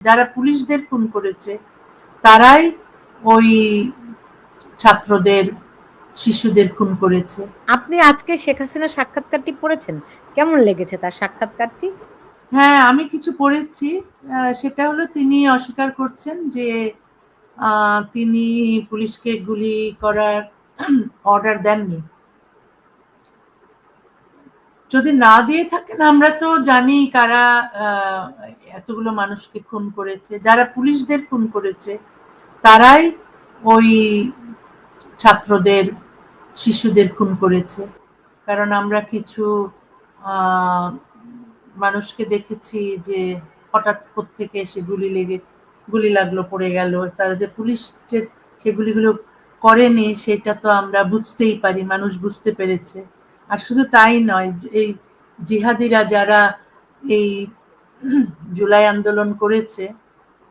যারা পুলিশদের খুন করেছে তারাই ওই ছাত্রদের শিশুদের খুন করেছে। আপনি আজকে শেখ হাসিনার সাক্ষাৎকারটি পড়েছেন? কেমন লেগেছে তার সাক্ষাৎকারটি? হ্যাঁ আমি কিছু পড়েছি। সেটা হলো তিনি অস্বীকার করছেন যে তিনি পুলিশকে গুলি করার অর্ডার দেননি। যদি না দিয়ে থাকেন আমরা তো জানি কারা এতগুলো মানুষকে খুন করেছে। যারা পুলিশদের খুন করেছে, তারাই ওই ছাত্রদের, শিশুদের খুন করেছে। কারণ আমরা কিছু মানুষকে দেখেছি যে হঠাৎ থেকে এসে গুলি লেগে, গুলি লাগল, পড়ে গেল। তারা যে পুলিশ যে সেগুলিগুলো করেনি, সেটা তো আমরা বুঝতেই পারি, মানুষ বুঝতে পেরেছে। আর শুধু তাই নয় এই জিহাদিরা যারা এই জুলাই আন্দোলন করেছে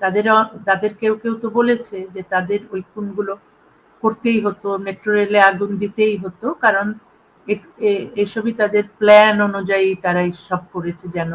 তাদের তাদের কেউ কেউ তো বলেছে যে তাদের ওই খুনগুলো করতেই হতো মেট্রো রেলে আগুন দিতেই হতো কারণ এসবই তাদের প্ল্যান অনুযায়ী তারাই সব করেছে যেন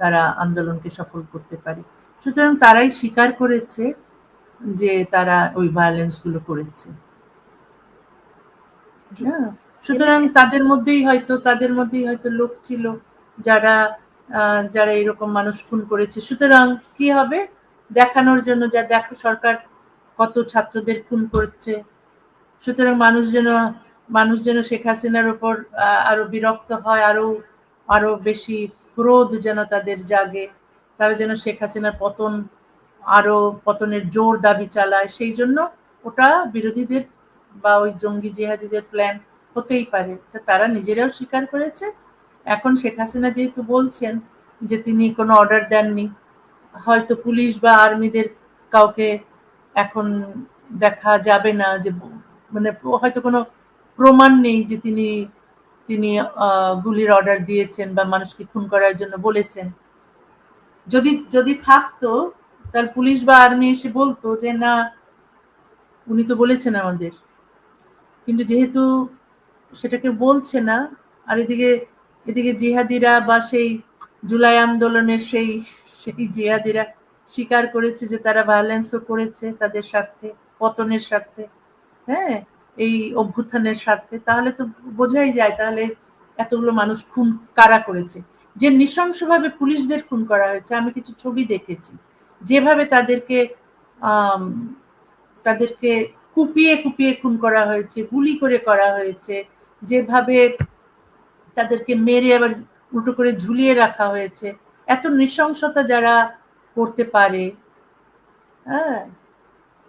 তারা আন্দোলনকে সফল করতে পারে। সুতরাং তারাই স্বীকার করেছে যে তারা ওই ভায়োলেন্সগুলো করেছে। হ্যাঁ, সুতরাং তাদের মধ্যেই হয়তো তাদের মধ্যেই হয়তো লোক ছিল যারা যারা এরকম মানুষ খুন করেছে। সুতরাং কি হবে? দেখানোর জন্য যা দেখো সরকার কত ছাত্রদের খুন করছে। সুতরাং মানুষ যেন মানুষ যেন শেখ হাসিনার উপর আহ, আরও বিরক্ত হয় আরও আরও বেশি ক্রোধ যেন তাদের জাগে। তারা যেন শেখ হাসিনার পতন আরও পতনের জোর দাবি চালায়। সেই জন্য ওটা বিরোধীদের বা ওই জঙ্গি জেহাদিদের প্ল্যান হতেই পারে। তারা নিজেরাও স্বীকার করেছে। এখন শেখ হাসিনা যেহেতু বলছেন যে তিনি কোনো অর্ডার দেননি, হয়তো পুলিশ বা আর্মিদের কাউকে এখন দেখা যাবে না যে মানে হয়তো কোনো প্রমাণ নেই যে তিনি তিনি গুলির অর্ডার দিয়েছেন বা মানুষকে খুন করার জন্য বলেছেন। যদি যদি থাকতো, তার পুলিশ বা আর্মি এসে বলতো যে, না, উনি তো বলেছেন আমাদের। কিন্তু যেহেতু সেটাকে বলছে না। আর এদিকে এদিকে জিহাদিরা বা সেই জুলাই আন্দোলনের সেই সেই জিহাদিরা স্বীকার করেছে যে তারা ভায়োলেন্সও করেছে তাদের স্বার্থে, পতনের স্বার্থে হ্যাঁ? এই অভ্যুত্থানের স্বার্থে। তাহলে তো বোঝাই যায় তাহলে এতগুলো মানুষ খুন কারা করেছে? যে নৃশংসভাবে পুলিশদের খুন করা হয়েছে, আমি কিছু ছবি দেখেছি। যেভাবে তাদেরকে তাদেরকে কুপিয়ে কুপিয়ে খুন করা হয়েছে, গুলি করে করা হয়েছে যেভাবে তাদেরকে মেরে আবার উল্টো করে ঝুলিয়ে রাখা হয়েছে, এত নৃশংসতা যারা করতে পারে হ্যাঁ?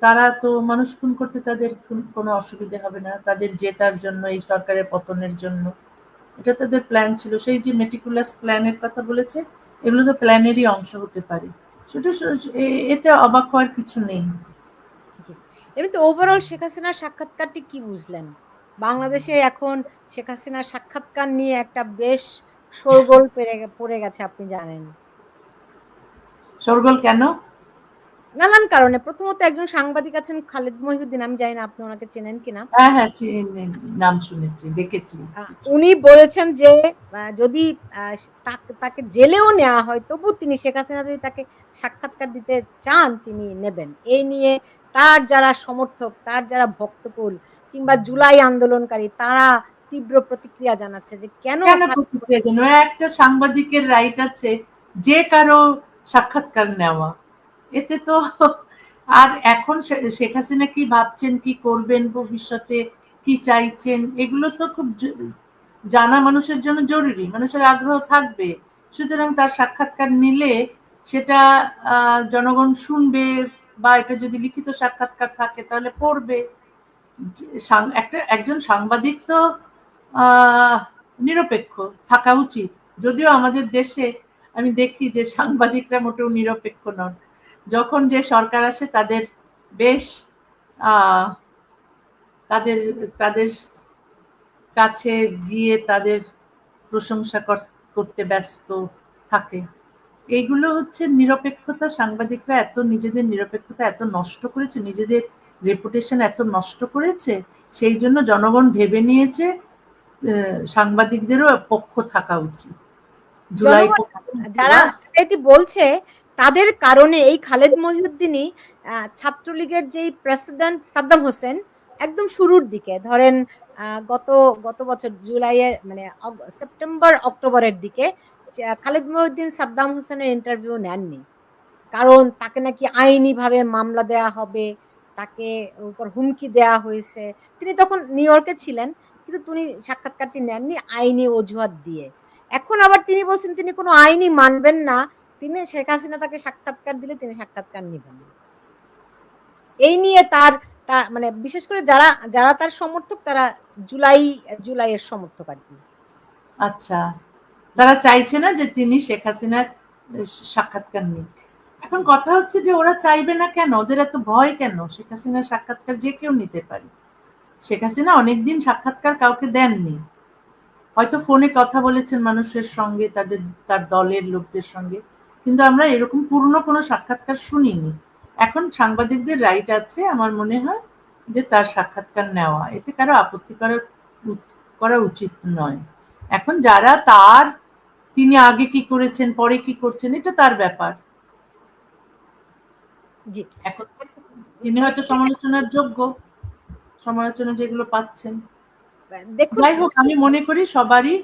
তারা তো মানুষ খুন করতে তাদের কোনো অসুবিধা হবে না, তাদের জেতার জন্য, এই সরকারের পতনের জন্য। এটা তাদের প্ল্যান ছিল। সেই যে মেটিকুলাস প্ল্যানের কথা বলেছে, এগুলো তো প্ল্যানেরই অংশ হতে পারে। সেটা এতে অবাক হওয়ার কিছু নেই। এমনিতে ওভারঅল শেখ হাসিনার সাক্ষাৎকারটি কি বুঝলেন? বাংলাদেশে এখন শেখ হাসিনার সাক্ষাৎকার নিয়ে একটা বেশ শোরগোল পেরে পড়ে গেছে আপনি জানেন। সরগোল কেন? নানান কারণে। প্রথমত একজন সাংবাদিক আছেন খালেদ মহিউদ্দিন আমি জানি না আপনি ওনাকে চেনেন কিনা। হ্যাঁ হ্যাঁ চিনি- নাম শুনেছি দেখেছি। উনি বলেছেন যে যদি তাকে জেলেও নেওয়া হয় তবু তিনি শেখ হাসিনা যদি তাকে সাক্ষাৎকার দিতে চান তিনি নেবেন। এই নিয়ে তার যারা সমর্থক তার যারা ভক্তকুল কিংবা জুলাই আন্দোলনকারী তারা তীব্র প্রতিক্রিয়া জানাচ্ছে যে কেন প্রতিক্রিয়া যেন একটা সাংবাদিকের রাইট আছে যে কারও সাক্ষাৎকার নেওয়া। এতে তো আর এখন শেখ হাসিনা কি ভাবছেন কি করবেন ভবিষ্যতে কি চাইছেন? এগুলো তো খুব জানা মানুষের জন্য জরুরি। মানুষের আগ্রহ থাকবে। সুতরাং তার সাক্ষাৎকার নিলে সেটা আহ, জনগণ শুনবে বা এটা যদি লিখিত সাক্ষাৎকার থাকে তাহলে পড়বে। একটা, একজন সাংবাদিক তো নিরপেক্ষ, থাকা উচিত। যদিও আমাদের দেশে আমি দেখি যে সাংবাদিকরা মোটেও নিরপেক্ষ নন। যখন যে সরকার আসে, তাদের বেশ তাদের তাদের কাছে গিয়ে তাদের প্রশংসা কর- করতে ব্যস্ত থাকে। এইগুলো হচ্ছে নিরপেক্ষতা। সাংবাদিকরা এত, নিজেদের নিরপেক্ষতা এত নষ্ট করেছে, নিজেদের রেপুটেশন এত নষ্ট করেছে সেই জন্য জনগণ ভেবে নিয়েছে সাংবাদিকদেরও পক্ষ থাকা উচিত। জুলাই যারা এটি বলছে তাদের কারণে এই খালেদ মহিউদ্দিনই ছাত্রলীগের যেই প্রেসিডেন্ট সাদ্দাম হোসেন একদম শুরুর দিকে ধরেন গত গত বছর জুলাইয়ের মানে সেপ্টেম্বর অক্টোবরের দিকে খালেদ মহিউদ্দিন সাদ্দাম হোসেনের ইন্টারভিউ নেননি। কারণ তাকে নাকি আইনি ভাবে মামলা দেয়া হবে তাকে উপর হুমকি দেয়া হয়েছে। তিনি তখন নিউ ইয়র্কে ছিলেন, কিন্তু তিনি সাক্ষাৎকারটি নেননি আইনি অজুহাত দিয়ে। এখন আবার তিনি বলছেন, তিনি কোনো আইনি মানবেন না। তিনি শেখ হাসিনা তাকে সাক্ষাৎকার দিলে তিনি সাক্ষাৎকার নেবেন। এই নিয়ে তার মানে বিশেষ করে যারা যারা তার সমর্থক, তারা জুলাই, জুলাইয়ের সমর্থক আর কি। আচ্ছা। তারা চাইছে না যে তিনি শেখ হাসিনার সাক্ষাৎকার নিন এখন কথা হচ্ছে যে ওরা চাইবে না কেন? ওদের এত ভয় কেন? শেখ হাসিনার সাক্ষাৎকার যে কেউ নিতে পারে। শেখ হাসিনা অনেকদিন সাক্ষাৎকার কাউকে দেননি। হয়তো ফোনে কথা বলেছেন মানুষের সঙ্গে, তাদের, তার দলের লোকদের সঙ্গে। কিন্তু আমরা এরকম পূর্ণ কোনো সাক্ষাৎকার শুনিনি। এখন সাংবাদিকদের রাইট আছে আমার মনে হয় যে তার সাক্ষাৎকার নেওয়া। এতে কারও আপত্তি করা করা উচিত নয়। এখন যারা, তার, তিনি আগে কি করেছেন, পরে কি করছেন, এটা তার ব্যাপার। জি। এখন তিনি হয়তো সমালোচনার যোগ্য সমালোচনা যেগুলো পাচ্ছেন। যাই হোক আমি মনে করি সবারই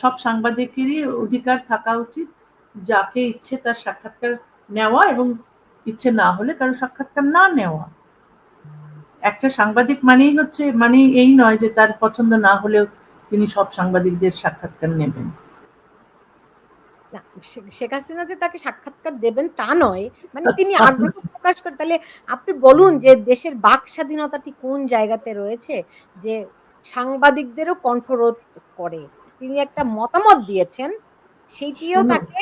সব সাংবাদিকেরই অধিকার থাকা উচিত যাকে ইচ্ছে তার সাক্ষাৎকার নেওয়া এবং ইচ্ছে না হলে কারও সাক্ষাৎকার না নেওয়া। একটা সাংবাদিক মানেই হচ্ছে মানে এই নয় যে তার পছন্দ না হলেও তিনি সব সাংবাদিকদের সাক্ষাৎকার নেবেন। না, শেখ হাসিনা যে তাকে সাক্ষাৎকার দেবেন তা নয়। মানে তিনি আচ্ছা। আগ্রহ প্রকাশ করে তাহলে আপনি বলুন যে দেশের বাক স্বাধীনতাটি কোন জায়গাতে রয়েছে যে সাংবাদিকদেরও কণ্ঠরোধ করে? তিনি একটা মতামত দিয়েছেন সেইটিও তাকে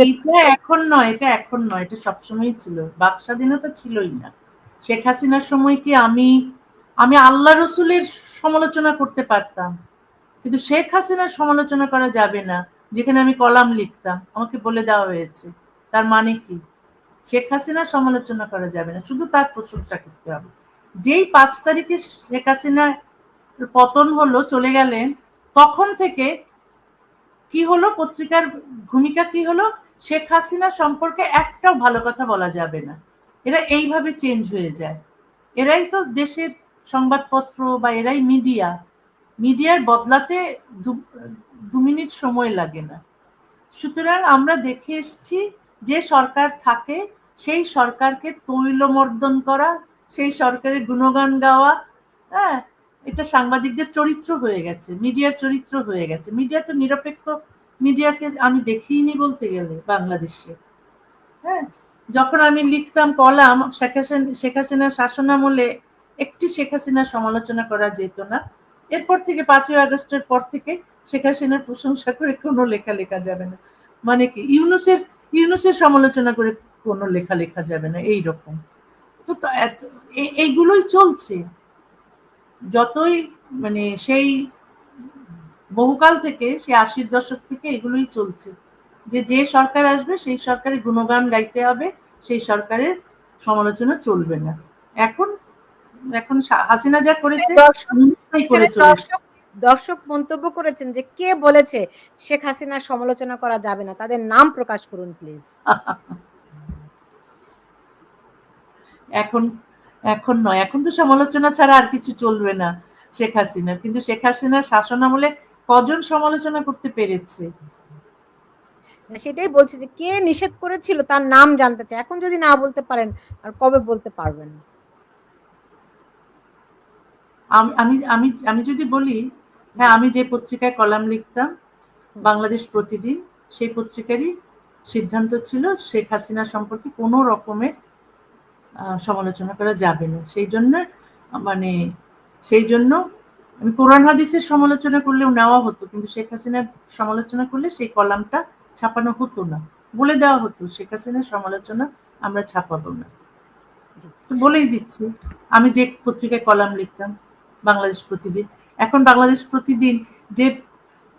এইটা এখন নয় এটা এখন নয় এটা সবসময়ই ছিল। বাক স্বাধীনতা ছিলই না। শেখ হাসিনার সময় কি আমি আমি আল্লাহ রসুলের সমালোচনা করতে পারতাম? কিন্তু শেখ হাসিনার সমালোচনা করা যাবে না। যেখানে আমি কলাম লিখতাম, আমাকে বলে দেওয়া হয়েছে, তার মানে কি? শেখ হাসিনার সমালোচনা করা যাবে না, শুধু তার প্রশংসা করতে হবে। যেই পাঁচ তারিখে শেখ হাসিনার পতন হলো, চলে গেলেন, তখন থেকে কি হলো, পত্রিকার ভূমিকা কি হলো? শেখ হাসিনা সম্পর্কে একটাও ভালো কথা বলা যাবে না। এরা এইভাবে চেঞ্জ হয়ে যায়। এরাই তো দেশের সংবাদপত্র বা এরাই মিডিয়া মিডিয়ার বদলাতে দু- মিনিট সময় লাগে না। সুতরাং আমরা দেখে এসছি যে সরকার থাকে, সেই সরকারকে তৈলমর্দন করা, সেই সরকারের গুণগান গাওয়া হ্যাঁ এটা সাংবাদিকদের চরিত্র হয়ে গেছে, মিডিয়ার চরিত্র হয়ে গেছে। মিডিয়া তো নিরপেক্ষ মিডিয়াকে আমি দেখিনি বলতে গেলে বাংলাদেশে। হ্যাঁ যখন আমি লিখতাম কলাম, শেখ হাসিনা, শেখ হাসিনার শাসনামলে একটি শেখ হাসিনার সমালোচনা করা যেত না। এরপর থেকে পাঁচই আগস্টের পর থেকে শেখ হাসিনার প্রশংসা করে কোনো লেখা লেখা যাবে না। মানে কি ইউনুসের ইউনুসের সমালোচনা করে কোনো লেখা লেখা যাবে না এই রকম। তো এত- এইগুলোই চলছে। যতই মানে সেই বহুকাল থেকে সেই আশির দশক থেকে এগুলোই চলছে। যে যে সরকার আসবে সেই সরকারের গুণগান গাইতে হবে সেই সরকারের সমালোচনা চলবে না। এখন এখন হাসিনা যা করেছে করে চলেছে। দর্শক মন্তব্য করেছেন যে কে বলেছে শেখ হাসিনার সমালোচনা করা যাবে না? তাদের নাম প্রকাশ করুন প্লিজ এখন এখন নয়। এখন তো সমালোচনা ছাড়া আর কিছু চলবে না শেখ হাসিনার। কিন্তু শেখ হাসিনার শাসন আমলে কজন সমালোচনা করতে পেরেছে? সেটাই বলছি যে কে নিষেধ করেছিল তার নাম জানতে চাই এখন যদি না বলতে পারেন আর কবে বলতে পারবেন? আমি আমি আমি আমি যদি বলি হ্যাঁ আমি যে পত্রিকায় কলাম লিখতাম বাংলাদেশ প্রতিদিন সেই পত্রিকারই সিদ্ধান্ত ছিল শেখ হাসিনা সম্পর্কে কোনো রকমের আহ, সমালোচনা করা যাবে না। সেই জন্য মানে সেই জন্য আমি কোরআন হাদিসের সমালোচনা করলেও নেওয়া হতো কিন্তু শেখ হাসিনার সমালোচনা করলে সেই কলামটা ছাপানো হতো না। বলে দেওয়া হতো শেখ হাসিনার সমালোচনা আমরা ছাপাবো না। তো বলেই দিচ্ছি আমি যে পত্রিকায় কলাম লিখতাম বাংলাদেশ প্রতিদিন এখন বাংলাদেশ প্রতিদিন যে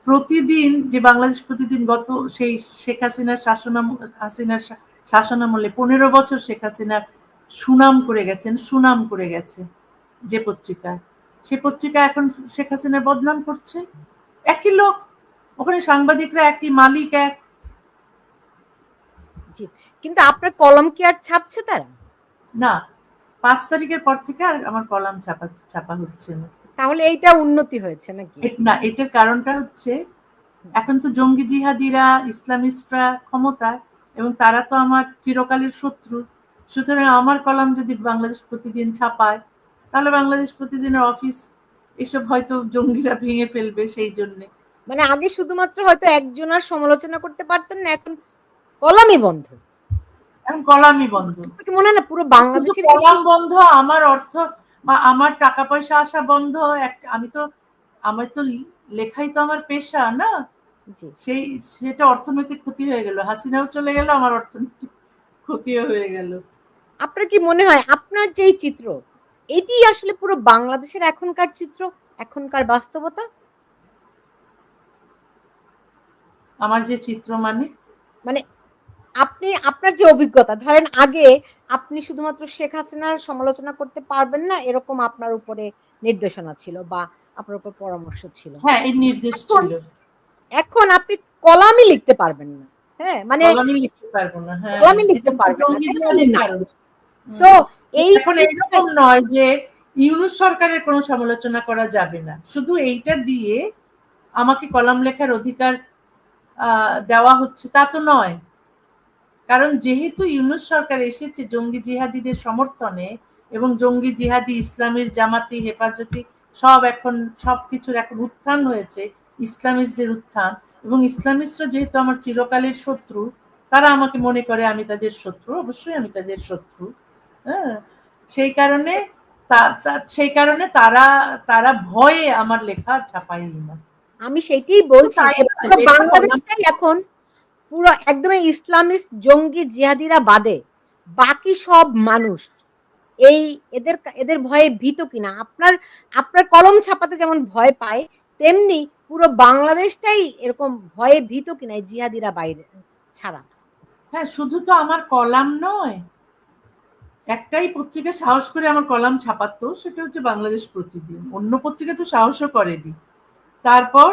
প্রতিদিন যে বাংলাদেশ প্রতিদিন গত সেই শেখ হাসিনার শাসনাম হাসিনার শাসনামলে পনেরো বছর শেখ হাসিনার সুনাম করে গেছেন সুনাম করে গেছে যে পত্রিকা। সে পত্রিকা এখন শেখ হাসিনার বদনাম করছে। একই লোক ওখানে সাংবাদিকরা একই মালিক এক। জি কিন্তু আপনার কলম কি আর ছাপছে তারা? না পাঁচ তারিখের পর থেকে আর আমার কলাম ছাপা ছাপা হচ্ছে না। তাহলে এইটা উন্নতি হয়েছে নাকি? না এটার কারণটা হচ্ছে এখন তো জঙ্গি জিহাদিরা ইসলামিস্টরা ক্ষমতায় এবং তারা তো আমার চিরকালের শত্রু। সুতরাং আমার কলাম যদি বাংলাদেশ প্রতিদিন ছাপায় তাহলে বাংলাদেশ প্রতিদিনের অফিস এসব হয়তো জঙ্গিরা ভেঙে ফেলবে সেই জন্যে। মানে আগে শুধুমাত্র হয়তো একজনের সমালোচনা করতে পারতেন না এখন কলামই বন্ধ। এখন কলামই বন্ধ। মনে হয় না পুরো বাংলাদেশের কলাম বন্ধ আমার অর্থ বা আমার টাকা পয়সা আসা বন্ধ আমি তো আমার তো লেখাই তো আমার পেশা না? সেই সেটা অর্থনৈতিক ক্ষতি হয়ে গেল। হাসিনাও চলে গেল আমার অর্থনৈতিক ক্ষতিও হয়ে গেল। আপনার কি মনে হয় আপনার যেই চিত্র এটি আসলে পুরো বাংলাদেশের এখনকার চিত্র এখনকার বাস্তবতা? আমার যে চিত্র মানে? মানে আপনি আপনার যে অভিজ্ঞতা ধরেন আগে আপনি শুধুমাত্র শেখ হাসিনার সমালোচনা করতে পারবেন না এরকম আপনার উপরে নির্দেশনা ছিল বা আপনার উপর পরামর্শ ছিল। হ্যাঁ এই নির্দেশ এখন- ছিল। এখন আপনি কলামই লিখতে পারবেন না হ্যাঁ মানে কলামই লিখতে পারব না হ্যাঁ। কলামই লিখতে পারবেন না। সো এই এখন এইরকম নয় যে ইউনুস সরকারের কোনো সমালোচনা করা যাবে না। শুধু এইটা দিয়ে আমাকে কলাম লেখার অধিকার আহ, দেওয়া হচ্ছে তা তো নয়। কারণ যেহেতু ইউনুস সরকার এসেছে জঙ্গি জিহাদিদের সমর্থনে এবং জঙ্গি জিহাদি ইসলামিক জামাতি হেফাজতি সব এখন সব কিছুর এখন উত্থান হয়েছে ইসলামিস্টদের উত্থান। এবং ইসলামিস্টরা যেহেতু আমার চিরকালের শত্রু তারা আমাকে মনে করে আমি তাদের শত্রু অবশ্যই আমি তাদের শত্রু। হ্যাঁ সেই কারণে সেই কারণে তারা তারা ভয়ে আমার লেখা ছাপাই না। আমি সেটাই বলছি বাংলাদেশটাই এখন পুরো একদমই ইসলামিস্ট, জঙ্গি, জিহাদিরা বাদে বাকি সব মানুষ। এই এদের এদের ভয়ে ভীত কিনা? আপনার আপনার কলম ছাপাতে যেমন ভয় পায়, তেমনি পুরো বাংলাদেশটাই এরকম ভয়ে ভীত কিনা এই জিহাদিরা বাইরে, ছাড়া? হ্যাঁ শুধু তো আমার কলাম নয়। একটাই পত্রিকা সাহস করে আমার কলাম ছাপাতো, সেটা হচ্ছে বাংলাদেশ প্রতিদিন। অন্য পত্রিকা তো সাহসও করেনি। তারপর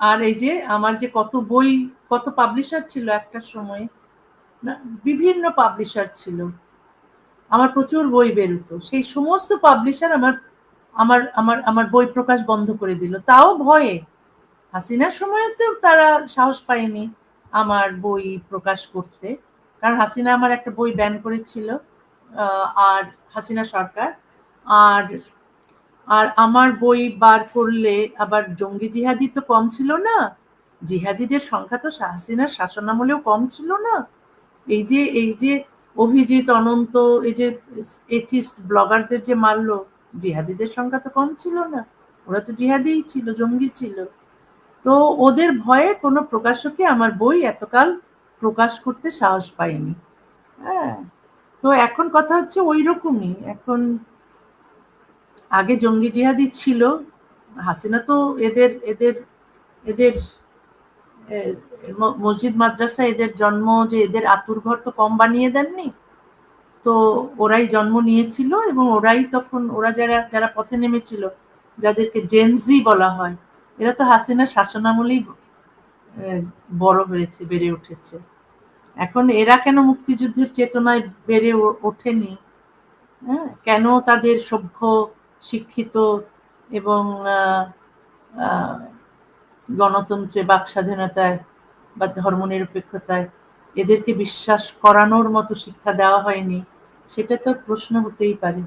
আর এই যে আমার যে কত বই কত পাবলিশার ছিল একটা সময়? না, বিভিন্ন পাবলিশার ছিল। আমার প্রচুর বই বেরোতো। সেই সমস্ত পাবলিশার আমার আমার আমার আমার বই প্রকাশ বন্ধ করে দিল। তাও ভয়ে। হাসিনার সময়ও তো তারা সাহস পায়নি আমার বই প্রকাশ করতে। কারণ হাসিনা আমার একটা বই ব্যান করেছিল আর হাসিনা সরকার। আর আর আমার বই বার করলে আবার জঙ্গি জিহাদি তো কম ছিল না। জিহাদিদের সংখ্যা তো শা- হাসিনার শাসনামলেও কম ছিল না। এই যে এই যে অভিজিৎ অনন্ত, এই যে এথিস্ট ব্লগারদের যে মারলো, জিহাদিদের সংখ্যা তো কম ছিল না। ওরা তো জিহাদিই ছিল, জঙ্গি ছিল। তো ওদের ভয়ে কোনো প্রকাশকে আমার বই এতকাল প্রকাশ করতে সাহস পায়নি। হ্যাঁ তো এখন কথা হচ্ছে ওই রকমই। এখন আগে জঙ্গি জিহাদি ছিল, হাসিনা তো এদের এদের এদের মসজিদ, মাদ্রাসা, এদের জন্ম যে এদের আতুর ঘর তো কম বানিয়ে দেননি। তো ওরাই জন্ম নিয়েছিল এবং ওরাই তখন, ওরা যারা যারা পথে নেমেছিল, যাদেরকে জেনজি বলা হয়, এরা তো হাসিনার শাসনামলেই বড় হয়েছে, বেড়ে উঠেছে। এখন এরা কেন মুক্তিযুদ্ধের চেতনায় বেড়ে ওঠেনি? হ্যাঁ কেন তাদের সভ্য, শিক্ষিত এবং গণতন্ত্রে বাক স্বাধীনতায় বা ধর্মনিরপেক্ষতায় এদেরকে বিশ্বাস করানোর মতো শিক্ষা দেওয়া হয়নি, সেটা তো প্রশ্ন হতেই পারে।